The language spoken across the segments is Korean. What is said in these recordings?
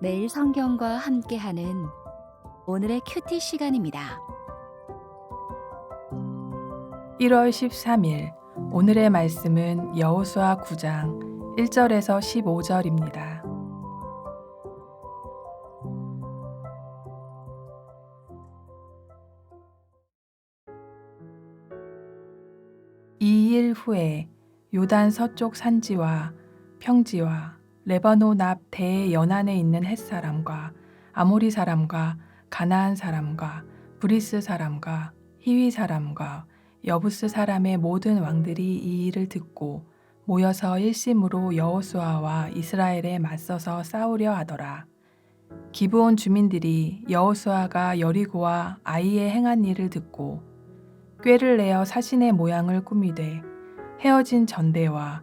매일 성경과 함께하는 오늘의 큐티 시간입니다. 1월 13일 오늘의 말씀은 여호수아 9장 1절에서 15절입니다. 이 일 후에 요단 서쪽 산지와 평지와 레바논 앞 대의 연안에 있는 햇사람과 아모리 사람과 가나안 사람과 브리스 사람과 히위 사람과 여부스 사람의 모든 왕들이 이 일을 듣고 모여서 일심으로 여호수아와 이스라엘에 맞서서 싸우려 하더라. 기브온 주민들이 여호수아가 여리고와 아이에 행한 일을 듣고 꾀를 내어 사신의 모양을 꾸미되 헤어진 전대와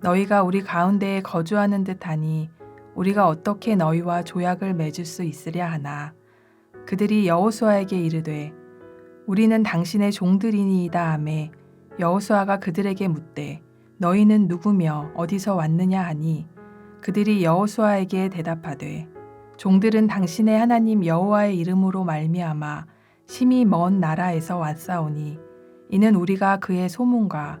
너희가 우리 가운데에 거주하는 듯하니 우리가 어떻게 너희와 조약을 맺을 수 있으랴 하나. 그들이 여호수아에게 이르되 우리는 당신의 종들이니이다 하매 여호수아가 그들에게 묻되 너희는 누구며 어디서 왔느냐 하니? 그들이 여호수아에게 대답하되 종들은 당신의 하나님 여호와의 이름으로 말미암아 심히 먼 나라에서 왔사오니 이는 우리가 그의 소문과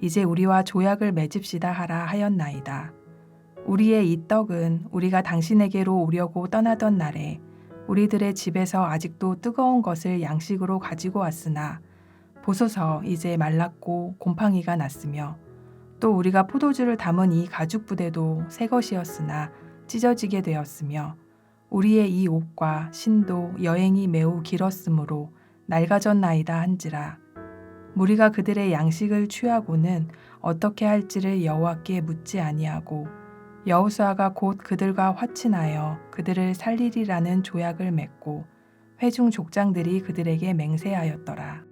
이제 우리와 조약을 맺읍시다 하라 하였나이다. 우리의 이 떡은 우리가 당신에게로 오려고 떠나던 날에 우리들의 집에서 아직도 뜨거운 것을 양식으로 가지고 왔으나 보소서 이제 말랐고 곰팡이가 났으며 또 우리가 포도주를 담은 이 가죽 부대도 새 것이었으나 찢어지게 되었으며 우리의 이 옷과 신도 여행이 매우 길었으므로 낡아졌나이다 한지라 무리가 그들의 양식을 취하고는 어떻게 할지를 여호와께 묻지 아니하고 여호수아가 곧 그들과 화친하여 그들을 살리리라는 조약을 맺고 회중 족장들이 그들에게 맹세하였더라.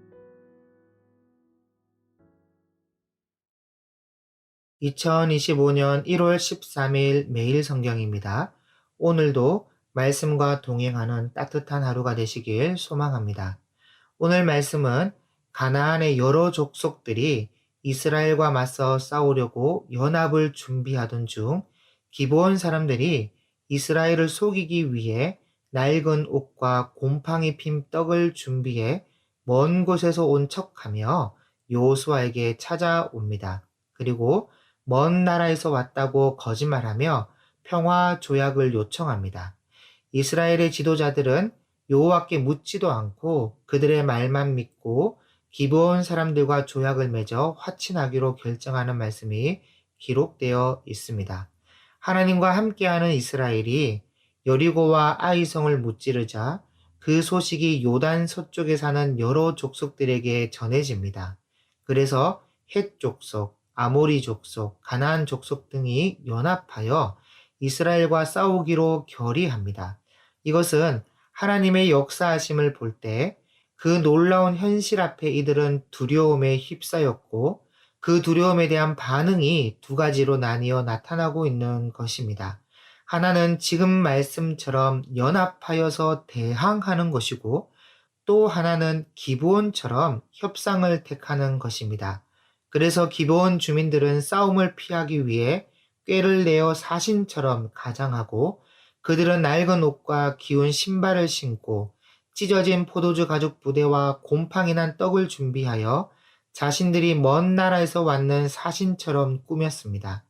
2025년 1월 13일 매일 성경입니다. 오늘도 말씀과 동행하는 따뜻한 하루가 되시길 소망합니다. 오늘 말씀은 가나안의 여러 족속들이 이스라엘과 맞서 싸우려고 연합을 준비하던 중 기브온 사람들이 이스라엘을 속이기 위해 낡은 옷과 곰팡이 핀 떡을 준비해 먼 곳에서 온 척하며 요수아에게 찾아옵니다. 그리고 먼 나라에서 왔다고 거짓말하며 평화 조약을 요청합니다. 이스라엘의 지도자들은 여호와께 묻지도 않고 그들의 말만 믿고 기브온 사람들과 조약을 맺어 화친하기로 결정하는 말씀이 기록되어 있습니다. 하나님과 함께하는 이스라엘이 여리고와 아이성을 무찌르자 그 소식이 요단 서쪽에 사는 여러 족속들에게 전해집니다. 그래서 헷 족속, 아모리 족속, 가나안 족속 등이 연합하여 이스라엘과 싸우기로 결의합니다. 이것은 하나님의 역사하심을 볼때 그 놀라운 현실 앞에 이들은 두려움에 휩싸였고 그 두려움에 대한 반응이 두 가지로 나뉘어 나타나고 있는 것입니다. 하나는 지금 말씀처럼 연합하여서 대항하는 것이고 또 하나는 기본처럼 협상을 택하는 것입니다. 그래서 기본 주민들은 싸움을 피하기 위해 꾀를 내어 사신처럼 가장하고 그들은 낡은 옷과 기운 신발을 신고 찢어진 포도주 가죽 부대와 곰팡이 난 떡을 준비하여 자신들이 먼 나라에서 왔는 사신처럼 꾸몄습니다.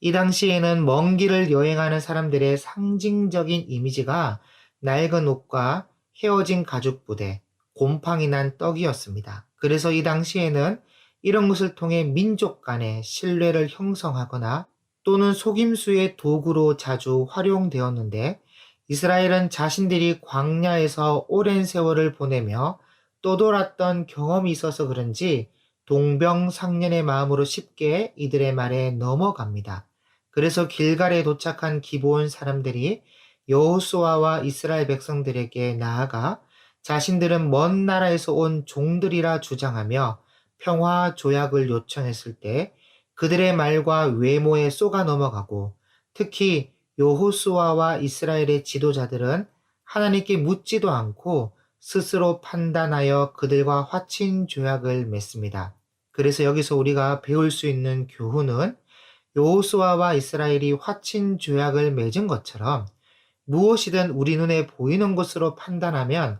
이 당시에는 먼 길을 여행하는 사람들의 상징적인 이미지가 낡은 옷과 헤어진 가죽 부대, 곰팡이 난 떡이었습니다. 그래서 이 당시에는 이런 것을 통해 민족 간의 신뢰를 형성하거나 또는 속임수의 도구로 자주 활용되었는데 이스라엘은 자신들이 광야에서 오랜 세월을 보내며 떠돌았던 경험이 있어서 그런지 동병상련의 마음으로 쉽게 이들의 말에 넘어갑니다. 그래서 길갈에 도착한 기브온 사람들이 여호수아와 이스라엘 백성들에게 나아가 자신들은 먼 나라에서 온 종들이라 주장하며 평화 조약을 요청했을 때 그들의 말과 외모에 쏘가 넘어가고 특히 여호수아와 이스라엘의 지도자들은 하나님께 묻지도 않고 스스로 판단하여 그들과 화친 조약을 맺습니다. 그래서 여기서 우리가 배울 수 있는 교훈은 여호수아와 이스라엘이 화친 조약을 맺은 것처럼 무엇이든 우리 눈에 보이는 것으로 판단하면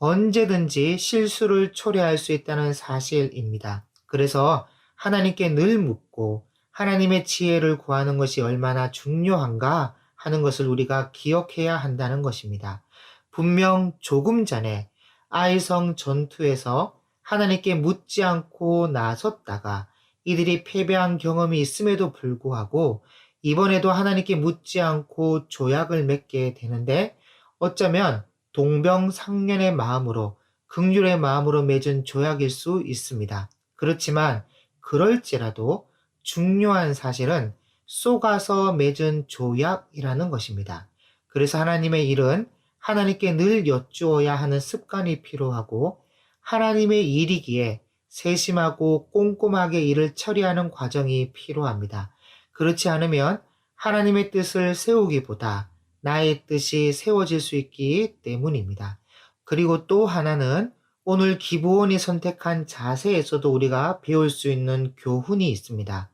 언제든지 실수를 초래할 수 있다는 사실입니다. 그래서 하나님께 늘 묻고 하나님의 지혜를 구하는 것이 얼마나 중요한가 하는 것을 우리가 기억해야 한다는 것입니다. 분명 조금 전에 아이성 전투에서 하나님께 묻지 않고 나섰다가 이들이 패배한 경험이 있음에도 불구하고 이번에도 하나님께 묻지 않고 조약을 맺게 되는데 어쩌면 동병상련의 마음으로 극률의 마음으로 맺은 조약일 수 있습니다. 그렇지만 그럴지라도 중요한 사실은 쏘가서 맺은 조약이라는 것입니다. 그래서 하나님의 일은 하나님께 늘 여쭈어야 하는 습관이 필요하고 하나님의 일이기에 세심하고 꼼꼼하게 일을 처리하는 과정이 필요합니다. 그렇지 않으면 하나님의 뜻을 세우기보다 나의 뜻이 세워질 수 있기 때문입니다. 그리고 또 하나는 오늘 기부원이 선택한 자세에서도 우리가 배울 수 있는 교훈이 있습니다.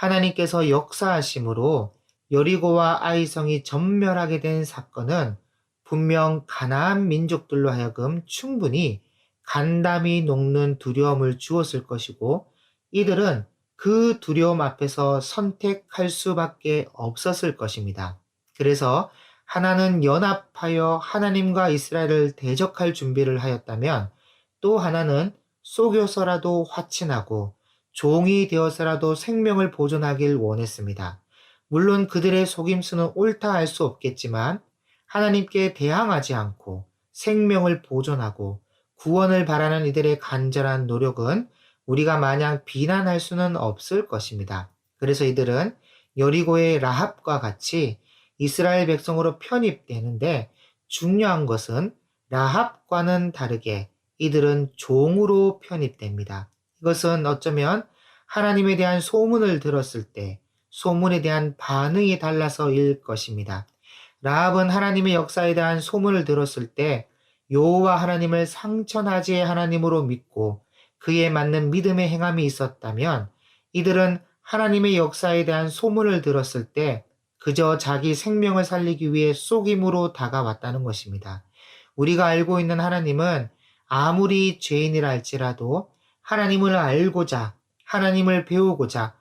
하나님께서 역사하심으로 여리고와 아이성이 전멸하게 된 사건은 분명 가나안 민족들로 하여금 충분히 간담이 녹는 두려움을 주었을 것이고 이들은 그 두려움 앞에서 선택할 수밖에 없었을 것입니다. 그래서 하나는 연합하여 하나님과 이스라엘을 대적할 준비를 하였다면 또 하나는 속여서라도 화친하고 종이 되어서라도 생명을 보존하길 원했습니다. 물론 그들의 속임수는 옳다 할 수 없겠지만 하나님께 대항하지 않고 생명을 보존하고 구원을 바라는 이들의 간절한 노력은 우리가 마냥 비난할 수는 없을 것입니다. 그래서 이들은 여리고의 라합과 같이 이스라엘 백성으로 편입되는데 중요한 것은 라합과는 다르게 이들은 종으로 편입됩니다. 이것은 어쩌면 하나님에 대한 소문을 들었을 때 소문에 대한 반응이 달라서일 것입니다. 라합은 하나님의 역사에 대한 소문을 들었을 때 여호와 하나님을 상천하지의 하나님으로 믿고 그에 맞는 믿음의 행함이 있었다면 이들은 하나님의 역사에 대한 소문을 들었을 때 그저 자기 생명을 살리기 위해 속임으로 다가왔다는 것입니다. 우리가 알고 있는 하나님은 아무리 죄인이라 할지라도 하나님을 알고자 하나님을 배우고자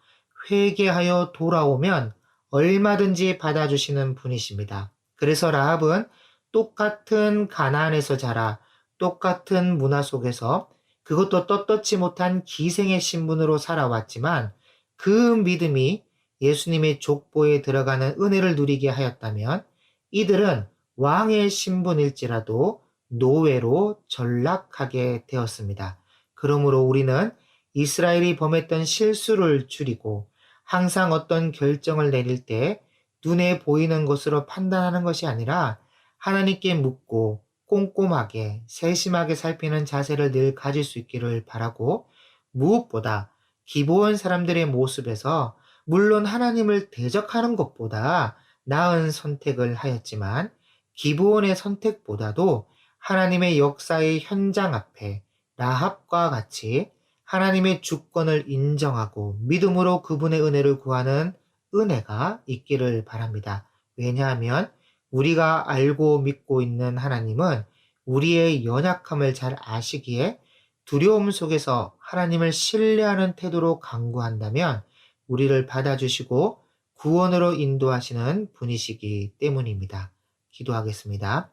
회개하여 돌아오면 얼마든지 받아주시는 분이십니다. 그래서 라합은 똑같은 가나안에서 자라 똑같은 문화 속에서 그것도 떳떳지 못한 기생의 신분으로 살아왔지만 그 믿음이 예수님의 족보에 들어가는 은혜를 누리게 하였다면 이들은 왕의 신분일지라도 노예로 전락하게 되었습니다. 그러므로 우리는 이스라엘이 범했던 실수를 줄이고 항상 어떤 결정을 내릴 때 눈에 보이는 것으로 판단하는 것이 아니라 하나님께 묻고 꼼꼼하게 세심하게 살피는 자세를 늘 가질 수 있기를 바라고 무엇보다 기부원 사람들의 모습에서 물론 하나님을 대적하는 것보다 나은 선택을 하였지만 기부원의 선택보다도 하나님의 역사의 현장 앞에 라합과 같이 하나님의 주권을 인정하고 믿음으로 그분의 은혜를 구하는 은혜가 있기를 바랍니다. 왜냐하면 우리가 알고 믿고 있는 하나님은 우리의 연약함을 잘 아시기에 두려움 속에서 하나님을 신뢰하는 태도로 강구한다면 우리를 받아주시고 구원으로 인도하시는 분이시기 때문입니다. 기도하겠습니다.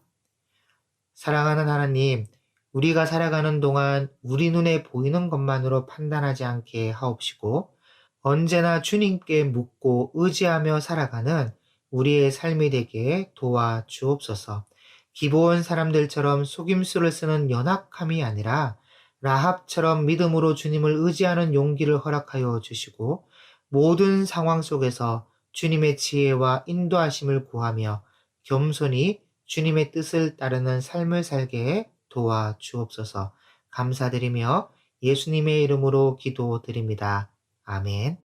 사랑하는 하나님, 우리가 살아가는 동안 우리 눈에 보이는 것만으로 판단하지 않게 하옵시고, 언제나 주님께 묻고 의지하며 살아가는 우리의 삶이 되게 도와 주옵소서. 기본 사람들처럼 속임수를 쓰는 연약함이 아니라 라합처럼 믿음으로 주님을 의지하는 용기를 허락하여 주시고 모든 상황 속에서 주님의 지혜와 인도하심을 구하며 겸손히 주님의 뜻을 따르는 삶을 살게 도와 주옵소서. 감사드리며 예수님의 이름으로 기도드립니다. 아멘.